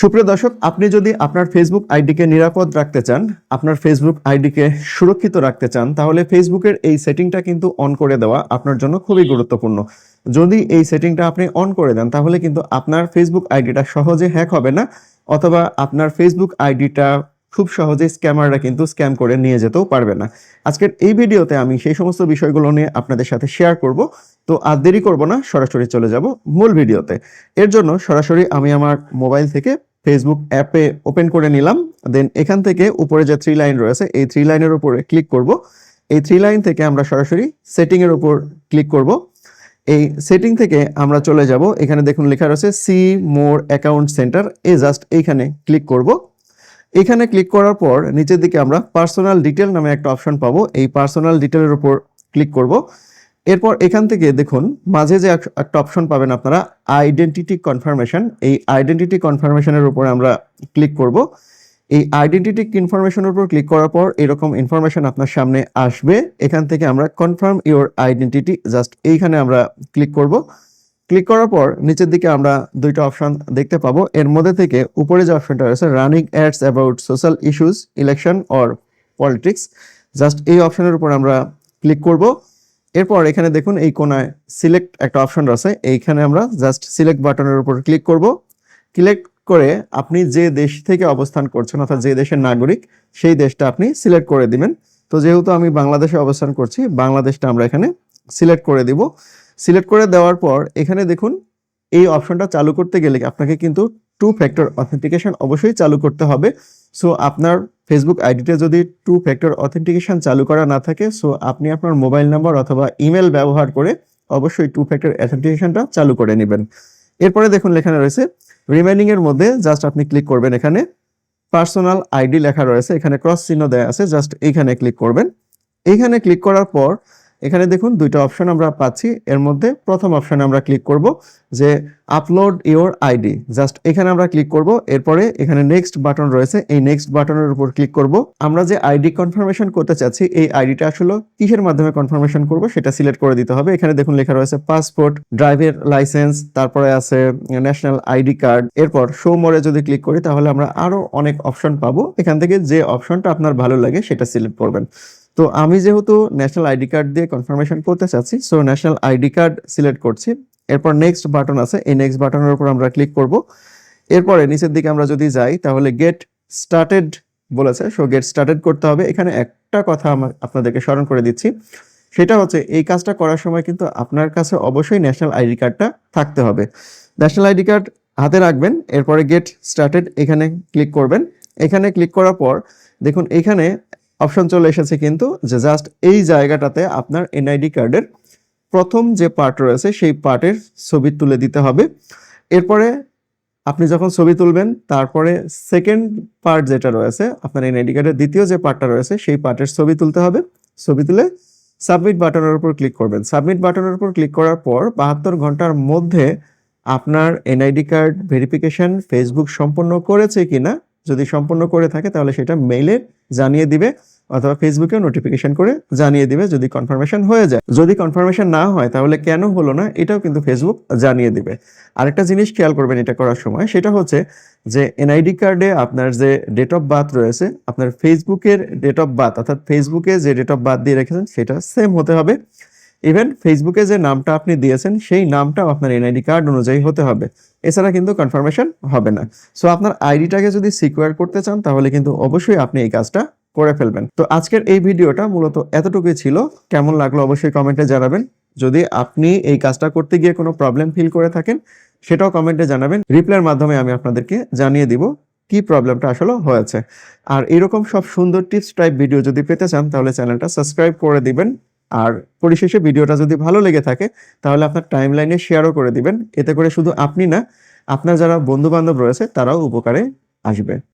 সুপ্রিয় দর্শক, আপনি যদি আপনার ফেসবুক আইডিকে নিরাপদ রাখতে চান, আপনার ফেসবুক আইডিকে সুরক্ষিত রাখতে চান, তাহলে ফেসবুকের এই সেটিংটা কিন্তু অন করে দেওয়া আপনার জন্য খুবই গুরুত্বপূর্ণ। যদি এই সেটিংটা আপনি অন করে দেন, তাহলে কিন্তু আপনার ফেসবুক আইডিটা সহজে হ্যাক হবে না, অথবা আপনার ফেসবুক আইডিটা খুব সহজে স্ক্যামাররা কিন্তু স্ক্যাম করে নিয়ে যেতেও পারবে না। আজকের এই ভিডিওতে আমি সেই সমস্ত বিষয়গুলো নিয়ে আপনাদের সাথে শেয়ার করব। তো আর দেরি করব না, সরাসরি চলে যাব মূল ভিডিওতে। এর জন্য সরাসরি আমি আমার মোবাইল থেকে ফেসবুক অ্যাপে ওপেন করে নিলাম। দেন এখান থেকে উপরে যে থ্রি লাইন রয়েছে, এই থ্রি লাইনের উপরে ক্লিক করব। এই থ্রি লাইন থেকে আমরা সরাসরি সেটিং এর উপর ক্লিক করব। এই সেটিং থেকে আমরা চলে যাব। এখানে দেখুন লেখা রয়েছে সি মোর অ্যাকাউন্ট সেন্টার এ জাস্ট এইখানে ক্লিক করব। এখানে ক্লিক করার পর নিচের দিকে আমরা পার্সোনাল ডিটেল নামে একটা অপশন পাবো। এই পার্সোনাল ডিটেলের উপর ক্লিক করব। এরপর এখান থেকে দেখুন, মাঝে যে এক- একটা অপশন পাবেন আপনারা আইডেন্টিটি কনফার্মেশন এই আইডেন্টিটি কনফার্মেশনের উপর আমরা ক্লিক করব। এই আইডেন্টিটি ইনফরমেশনের উপর ক্লিক করার পর এরকম ইনফরমেশন আপনার সামনে আসবে। এখান থেকে আমরা কনফার্ম ইওর আইডেন্টিটি জাস্ট এইখানে আমরা ক্লিক করব। ক্লিক করার পর নিচের দিকে আমরা দুইটা অপশন দেখতে পাবো। এর মধ্যে থেকে উপরে যে অপশনটা রয়েছে running ads about social issues election or politics just এই অপশনের উপর আমরা ক্লিক করব। এরপর এখানে দেখুন এই কোনায় সিলেক্ট একটা অপশন রয়েছে, এইখানে আমরা জাস্ট সিলেক্ট বাটনের উপর ক্লিক করব। ক্লিক করে আপনি যে দেশ থেকে অবস্থান করছেন, অর্থাৎ যে দেশের নাগরিক, সেই দেশটা আপনি সিলেক্ট করে দিবেন। তো যেহেতু আমি বাংলাদেশে অবস্থান করছি, বাংলাদেশটা আমরা এখানে সিলেক্ট করে দিব। সিলেক্ট করে দেওয়ার পর এখানে দেখুন, এই অপশনটা চালু করতে গেলে আপনাকে কিন্তু টু ফ্যাক্টর অথেন্টিকেশন অবশ্যই চালু করতে হবে। সো আপনার ফেসবুক আইডিতে যদি টু ফ্যাক্টর অথেন্টিকেশন চালু করা না থাকে সো আপনি আপনার মোবাইল নাম্বার অথবা ইমেল ব্যবহার করে অবশ্যই টু ফ্যাক্টর অথেন্টিকেশনটা চালু করে নেবেন। এরপরে দেখুন লেখানো রয়েছে রিমাইনিং এর মধ্যে জাস্ট আপনি ক্লিক করবেন এখানে। পার্সোনাল আইডি লেখা রয়েছে, এখানে ক্রস চিহ্ন দেওয়া আছে জাস্ট এইখানে ক্লিক করবেন। এইখানে ক্লিক করার পর এখানে দেখুন দুইটা অপশন আমরা পাচ্ছি। এর মধ্যে প্রথম অপশনে আমরা ক্লিক করব যে আপলোড ইওর আইডি জাস্ট এখানে আমরা ক্লিক করব, এরপরে এখানে নেক্সট বাটন রয়েছে। এই নেক্সট বাটনের উপর ক্লিক করব। আমরা যে আইডি কনফার্মেশন করতে চাচ্ছি, এই আইডিটা আসলে কিসের মাধ্যমে কনফার্মেশন করব সেটা সিলেক্ট করে দিতে হবে। এখানে দেখুন লেখা রয়েছে পাসপোর্ট ড্রাইভের লাইসেন্স তারপরে আছে ন্যাশনাল আইডি কার্ড এরপর শো মোরে যদি ক্লিক করি, তাহলে আমরা আরও অনেক অপশন পাবো। এখান থেকে যে অপশনটা আপনার ভালো লাগে সেটা সিলেক্ট করবেন। তো আমি যেহেতু ন্যাশনাল আইডি কার্ড দিয়ে কনফার্মেশন করতে চাচ্ছি so national ID card select করছি। এরপর নেক্সট বাটন আছে, এই নেক্সট বাটনের উপর আমরা ক্লিক করব। এরপরে নিচের দিকে আমরা যদি যাই, তাহলে গেট স্টার্টেড বলেছে সো গেট স্টার্টেড করতে হবে। এখানে একটা কথা আপনাদেরকে স্মরণ করে দিচ্ছি, সেটা হচ্ছে এই কাজটা করার সময় কিন্তু আপনার কাছে অবশ্যই ন্যাশনাল আইডি কার্ডটা থাকতে হবে। ন্যাশনাল আইডি কার্ড হাতে রাখবেন, এরপরে গেট স্টার্টেড এখানে ক্লিক করবেন। এখানে ক্লিক করার পর, দেখুন এখানে অপশন চলে এসেছে কিন্তু যে জাস্ট এই জায়গাটাতে আপনার এনআইডি কার্ডের প্রথম যে পার্ট রয়েছে, সেই পার্টের ছবি তুলে দিতে হবে। এরপরে আপনি যখন ছবি তুলবেন, তারপরে সেকেন্ড পার্ট যেটা রয়েছে, আপনার এনআইডি কার্ডের দ্বিতীয় যে পার্টটা রয়েছে, সেই পার্টের ছবি তুলতে হবে। ছবি তুলে সাবমিট বাটনের উপর ক্লিক করবেন। সাবমিট বাটনের উপর ক্লিক করার পর বাহাত্তর ঘণ্টার মধ্যে আপনার এনআইডি কার্ড ভেরিফিকেশন ফেসবুক সম্পন্ন করেছে কিনা যদি সম্পূর্ণ করে থাকে, তাহলে সেটা মেইলে জানিয়ে দিবে অথবা ফেসবুকে নোটিফিকেশন করে জানিয়ে দিবে যদি কনফার্মেশন হয়ে যায়। যদি কনফার্মেশন না হয়, তাহলে কেন হলো না? এটাও কিন্তু ফেসবুক জানিয়ে দিবে। আরেকটা জিনিস খেয়াল করবেন এটা করার সময়, সেটা হচ্ছে যে এনআইডি কার্ডে আপনার যে ডেট অফ বার্থ রয়েছে, আপনার ফেসবুকের ডেট অফ বার্থ অর্থাৎ ফেসবুকে যে ডেট অফ বার্থ দিয়ে রেখেছেন, সেটা সেম হতে হবে। ইভেন ফেসবুকে যে নামটা আপনি দিয়েছেন, সেই নামটাও আপনার এনআইডি কার্ড অনুযায়ী হতে হবে। এছাড়া কিন্তু কনফার্মেশন হবে না। সো আপনার আইডিটাকে যদি সিকিউর করতে চান, তাহলে কিন্তু অবশ্যই আপনি এই কাজটা করে ফেলবেন। তো, আজকের এই ভিডিওটা মূলত এতটুকুই ছিল। কেমন লাগল অবশ্যই কমেন্টে জানাবেন। যদি আপনি এই কাজটা করতে গিয়ে কোনো প্রবলেম ফিল করে থাকেন, সেটাও কমেন্টে জানাবেন। রিপ্লাইয়ের মাধ্যমে আমি আপনাদেরকে জানিয়ে দিব কি প্রবলেমটা আসলে হয়েছে। আর এরকম সব সুন্দর টিপস টাইপ ভিডিও যদি পেতে চান, তাহলে চ্যানেলটা সাবস্ক্রাইব করে দিবেন। আর পরিশেষে ভিডিওটা যদি ভালো লেগে থাকে, তাহলে আপনার টাইম লাইনে শেয়ারও করে দিবেন। এতে করে শুধু আপনি না, আপনার যারা বন্ধু বান্ধব রয়েছে, তারাও উপকারে আসবে।